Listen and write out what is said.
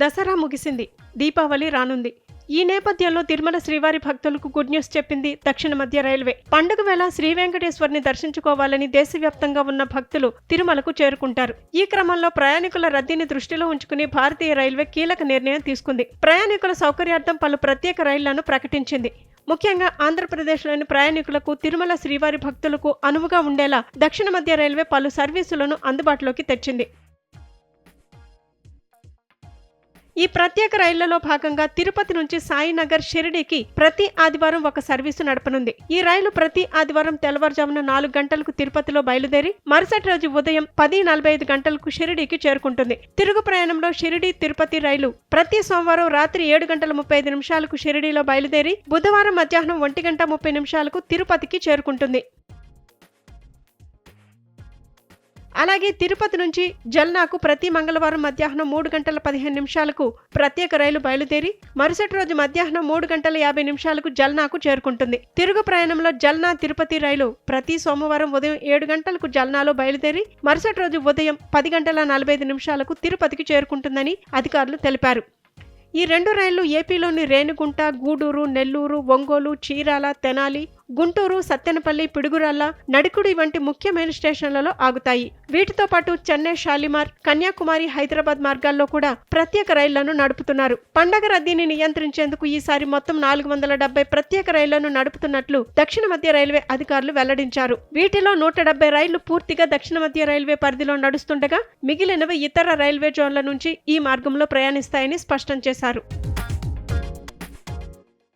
దసరా ముగిసింది. దీపావళి రానుంది. ఈ నేపథ్యంలో తిరుమల శ్రీవారి భక్తులకు గుడ్ న్యూస్ చెప్పింది దక్షిణ మధ్య రైల్వే. పండుగ వేళ శ్రీ వెంకటేశ్వరిని దర్శించుకోవాలని దేశవ్యాప్తంగా ఉన్న భక్తులు తిరుమలకు చేరుకుంటారు. ఈ క్రమంలో ప్రయాణికుల రద్దీని దృష్టిలో ఉంచుకుని భారతీయ రైల్వే కీలక నిర్ణయం తీసుకుంది. ప్రయాణికుల సౌకర్యార్థం పలు ప్రత్యేక రైళ్ళను ప్రకటించింది. ముఖ్యంగా ఆంధ్రప్రదేశ్లోని ప్రయాణికులకు తిరుమల శ్రీవారి భక్తులకు అనువుగా ఉండేలా దక్షిణ మధ్య రైల్వే పలు సర్వీసులను అందుబాటులోకి తెచ్చింది. ఈ ప్రత్యేక రైళ్ళలో భాగంగా తిరుపతి నుంచి సాయినగర్ షిరిడీకి ప్రతి ఆదివారం ఒక సర్వీసు నడపనుంది. ఈ రైలు ప్రతి ఆదివారం తెల్లవారుజామున నాలుగు గంటలకు తిరుపతిలో బయలుదేరి మరుసటి రోజు ఉదయం పది నలభై ఐదు గంటలకు షిరిడీకి చేరుకుంటుంది. తిరుగు ప్రయాణంలో షిరిడీ తిరుపతి రైలు ప్రతి సోమవారం రాత్రి ఏడు గంటల ముప్పై ఐదు నిమిషాలకు షిరిడీలో బయలుదేరి బుధవారం మధ్యాహ్నం ఒంటి గంట ముప్పై నిమిషాలకు తిరుపతికి చేరుకుంటుంది. అలాగే తిరుపతి నుంచి జల్నాకు ప్రతి మంగళవారం మధ్యాహ్నం మూడు గంటల పదిహేను నిమిషాలకు ప్రత్యేక రైలు బయలుదేరి మరుసటి రోజు మధ్యాహ్నం మూడు గంటల యాభై నిమిషాలకు జల్నాకు చేరుకుంటుంది. తిరుగు ప్రయాణంలో జల్నా తిరుపతి రైలు ప్రతి సోమవారం ఉదయం ఏడు గంటలకు జల్నాలో బయలుదేరి మరుసటి రోజు ఉదయం పది గంటల నలభై ఐదు నిమిషాలకు తిరుపతికి చేరుకుంటుందని అధికారులు తెలిపారు. ఈ రెండు రైళ్ళు ఏపీలోని రేణిగుంట గూడూరు నెల్లూరు ఒంగోలు చీరాల తెనాలి గుంటూరు సత్తెనపల్లి పిడుగురాళ్ళ నడికుడి వంటి ముఖ్యమైన స్టేషన్లలో ఆగుతాయి. వీటితో పాటు చెన్నై షాలిమార్ కన్యాకుమారి హైదరాబాద్ మార్గాల్లో కూడా ప్రత్యేక రైళ్ళను నడుపుతున్నారు. పండగ రద్దీని నియంత్రించేందుకు ఈసారి మొత్తం నాలుగు వందల డెబ్బై ప్రత్యేక రైళ్ళను నడుపుతున్నట్లు దక్షిణ మధ్య రైల్వే అధికారులు వెల్లడించారు. వీటిలో నూట డెబ్బై రైళ్ళు పూర్తిగా దక్షిణ మధ్య రైల్వే పరిధిలో నడుస్తుండగా మిగిలినవి ఇతర రైల్వే జోన్ల నుంచి ఈ మార్గంలో ప్రయాణిస్తాయని స్పష్టం చేశారు.